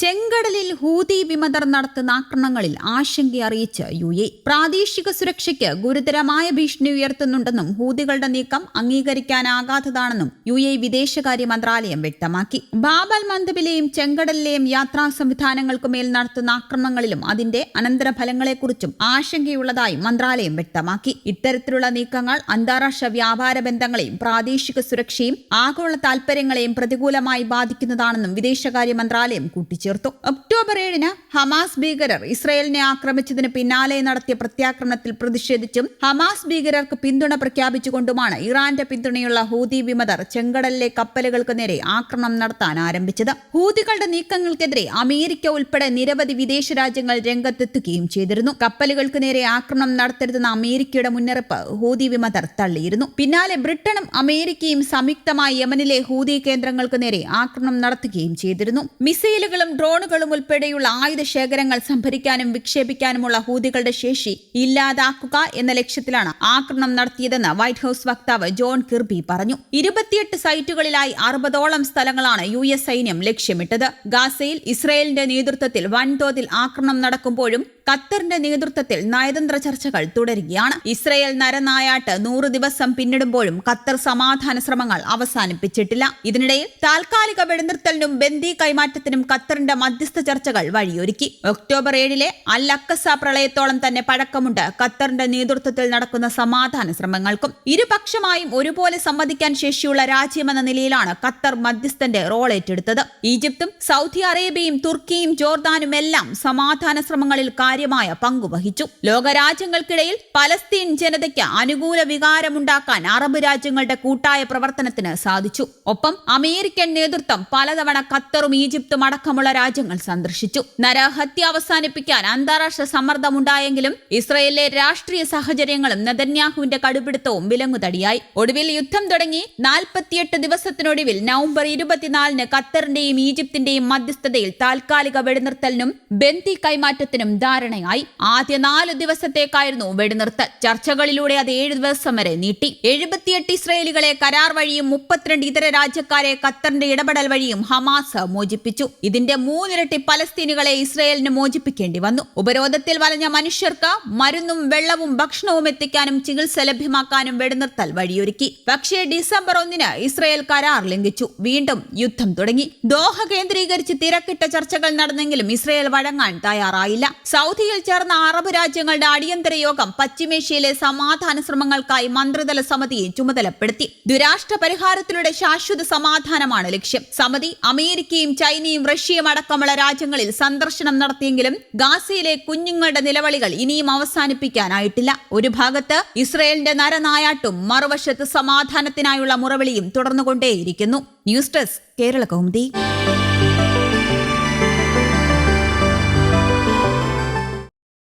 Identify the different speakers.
Speaker 1: ചെങ്കടലിൽ ഹൂതി വിമതർ നടത്തുന്ന ആക്രമണങ്ങളിൽ ആശങ്ക അറിയിച്ച് യു എ. പ്രാദേശിക സുരക്ഷയ്ക്ക് ഗുരുതരമായ ഭീഷണി ഉയർത്തുന്നുണ്ടെന്നും ഹൂതികളുടെ നീക്കം അംഗീകരിക്കാനാകാത്തതാണെന്നും യു എ വിദേശകാര്യ മന്ത്രാലയം വ്യക്തമാക്കി. ബാബൽ മന്ദബിലെയും ചെങ്കടലിലെയും യാത്രാ സംവിധാനങ്ങൾക്കുമേൽ നടത്തുന്ന ആക്രമണങ്ങളിലും അതിന്റെ അനന്തരഫലങ്ങളെക്കുറിച്ചും ആശങ്കയുള്ളതായി മന്ത്രാലയം വ്യക്തമാക്കി. ഇത്തരത്തിലുള്ള നീക്കങ്ങൾ അന്താരാഷ്ട്ര വ്യാപാര ബന്ധങ്ങളെയും പ്രാദേശിക സുരക്ഷയും ആഗോള താൽപര്യങ്ങളെയും പ്രതികൂലമായി ബാധിക്കുന്നതാണെന്നും വിദേശകാര്യ മന്ത്രാലയം കൂട്ടിച്ചേർത്തു. ഒക്ടോബർ ഏഴിന് ഹമാസ് ഭീകരർ ഇസ്രയേലിനെ ആക്രമിച്ചതിന് പിന്നാലെ നടത്തിയ പ്രത്യാക്രമണത്തിൽ പ്രതിഷേധിച്ചും ഹമാസ് ഭീകരർക്ക് പിന്തുണ പ്രഖ്യാപിച്ചുകൊണ്ടുമാണ് ഇറാന്റെ പിന്തുണയുള്ള ഹൂതി വിമതർ ചെങ്കടലിലെ കപ്പലുകൾക്ക് നേരെ ആക്രമണം നടത്താൻ ആരംഭിച്ചത്. ഹൂതികളുടെ നീക്കങ്ങൾക്കെതിരെ അമേരിക്ക ഉൾപ്പെടെ നിരവധി വിദേശ രാജ്യങ്ങൾ രംഗത്തെത്തുകയും ചെയ്തിരുന്നു. കപ്പലുകൾക്ക് നേരെ ആക്രമണം നടത്തരുതെന്ന അമേരിക്കയുടെ മുന്നറിയിപ്പ് ഹൂതി വിമതർ തള്ളിയിരുന്നു. പിന്നാലെ ബ്രിട്ടനും അമേരിക്കയും സംയുക്തമായി യമനിലെ ഹൂതി കേന്ദ്രങ്ങൾക്ക് നേരെ ആക്രമണം നടത്തുകയും ചെയ്തിരുന്നു. മിസൈലുകളും ഡ്രോണുകളും ഉൾപ്പെടെയുള്ള ആയുധ ശേഖരങ്ങൾ സംഭരിക്കാനും വിക്ഷേപിക്കാനുമുള്ള ഹൂതികളുടെ ശേഷി ഇല്ലാതാക്കുക എന്ന ലക്ഷ്യത്തിലാണ് ആക്രമണം നടത്തിയതെന്ന് വൈറ്റ് ഹൌസ് വക്താവ് ജോൺ കിർബി പറഞ്ഞു. ഇരുപത്തിയെട്ട് സൈറ്റുകളിലായി അറുപതോളം സ്ഥലങ്ങളാണ് യു എസ് സൈന്യം ലക്ഷ്യമിട്ടത്. ഗാസയിൽ ഇസ്രയേലിന്റെ നേതൃത്വത്തിൽ വൻതോതിൽ ആക്രമണം നടക്കുമ്പോഴും ഖത്തറിന്റെ നേതൃത്വത്തിൽ നയതന്ത്ര ചർച്ചകൾ തുടരുകയാണ്. ഇസ്രയേൽ നരനായാട്ട് നൂറ് ദിവസം പിന്നിടുമ്പോഴും ഖത്തർ സമാധാന ശ്രമങ്ങൾ അവസാനിപ്പിച്ചിട്ടില്ല. ഇതിനിടയിൽ താൽക്കാലിക വെടിനിർത്തലിനും ബന്ദി കൈമാറ്റത്തിനും ഖത്തറിന്റെ മധ്യസ്ഥ ചർച്ചകൾ വഴിയൊരുക്കി. ഒക്ടോബർ ഏഴിലെ അൽ അക്കസ പ്രളയത്തോളം തന്നെ പഴക്കമുണ്ട്. ഖത്തറിന്റെ നേതൃത്വത്തിൽ നടക്കുന്ന സമാധാന ശ്രമങ്ങൾക്കും ഇരുപക്ഷമായും ഒരുപോലെ സമ്മതിക്കാൻ ശേഷിയുള്ള രാജ്യമെന്ന നിലയിലാണ് ഖത്തർ മധ്യസ്ഥന്റെ റോൾ ഏറ്റെടുത്തത്. ഈജിപ്തും സൗദി അറേബ്യയും തുർക്കിയും ജോർദാനും എല്ലാം സമാധാന ശ്രമങ്ങളിൽ കാര്യമായ പങ്കുവഹിച്ചു ലോകരാജ്യങ്ങൾക്കിടയിൽ പലസ്തീൻ ജനതയ്ക്ക് അനുകൂല വികാരമുണ്ടാക്കാൻ അറബ് രാജ്യങ്ങളുടെ കൂട്ടായ പ്രവർത്തനത്തിന് സാധിച്ചു. ഒപ്പം അമേരിക്കൻ നേതൃത്വം പലതവണ ഖത്തറും ഈജിപ്തും അടക്കമുള്ള രാജ്യങ്ങൾ സന്ദർശിച്ചു. നരഹത്യ അവസാനിപ്പിക്കാൻ അന്താരാഷ്ട്ര സമ്മർദ്ദമുണ്ടായെങ്കിലും ഇസ്രയേലിലെ രാഷ്ട്രീയ സാഹചര്യങ്ങളും നെതന്യാഹുവിന്റെ കടുപിടുത്തവും വിലങ്ങുതടിയായി. ഒടുവിൽ യുദ്ധം തുടങ്ങി നാൽപ്പത്തിയെട്ട് ദിവസത്തിനൊടുവിൽ നവംബർ ഇരുപത്തിനാലിന് ഖത്തറിന്റെയും ഈജിപ്തിന്റെയും മധ്യസ്ഥതയിൽ താൽക്കാലിക വെടിനിർത്തലിനും ബന്ദി കൈമാറ്റത്തിനും ധാരണയായി. ആദ്യ നാല് ദിവസത്തേക്കായിരുന്നു വെടിനിർത്തൽ. ചർച്ചകളിലൂടെ അത് ഏഴ് ദിവസം വരെ നീട്ടി. എഴുപത്തിയെട്ട് ഇസ്രയേലികളെ കരാർ വഴിയും മുപ്പത്തിരണ്ട് ഇതര രാജ്യക്കാരെ ഖത്തറിന്റെ ഇടപെടൽ വഴിയും ഹമാസ് മോചിപ്പിച്ചു. ഇതിന്റെ മൂന്നിരട്ടി പലസ്തീനുകളെ ഇസ്രയേലിന് മോചിപ്പിക്കേണ്ടി വന്നു. ഉപരോധത്തിൽ വലഞ്ഞ മനുഷ്യർക്ക് മരുന്നും വെള്ളവും ഭക്ഷണവും എത്തിക്കാനും ചികിത്സ ലഭ്യമാക്കാനും വെടിനിർത്തൽ വഴിയൊരുക്കി. പക്ഷേ ഡിസംബർ ഒന്നിന് ഇസ്രയേൽ കരാർ ലംഘിച്ചു. വീണ്ടും യുദ്ധം തുടങ്ങി. ദോഹ കേന്ദ്രീകരിച്ച് തിരക്കിട്ട ചർച്ചകൾ നടന്നെങ്കിലും ഇസ്രയേൽ വഴങ്ങാൻ തയ്യാറായില്ല. സൗദിയിൽ ചേർന്ന അറബ് രാജ്യങ്ങളുടെ അടിയന്തര യോഗം പശ്ചിമേഷ്യയിലെ സമാധാന ശ്രമങ്ങൾക്കായി മന്ത്രിതല സമിതിയെ ചുമതലപ്പെടുത്തി. ദുരാഷ്ട്ര പരിഹാരത്തിലൂടെ ശാശ്വത സമാധാനമാണ് ലക്ഷ്യം. സമിതി അമേരിക്കയും ചൈനയും റഷ്യയും അടക്കമുള്ള രാജ്യങ്ങളിൽ സന്ദർശനം നടത്തിയെങ്കിലും ഗാസയിലെ കുഞ്ഞുങ്ങളുടെ നിലവിളികൾ ഇനിയും അവസാനിപ്പിക്കാനായിട്ടില്ല. ഒരു ഭാഗത്ത് ഇസ്രയേലിന്റെ നരനായാട്ടും മറുവശത്ത് സമാധാനത്തിനായുള്ള മുറവിളിയും തുടർന്നുകൊണ്ടേയിരിക്കുന്നു. News desk Kerala Kaumudi.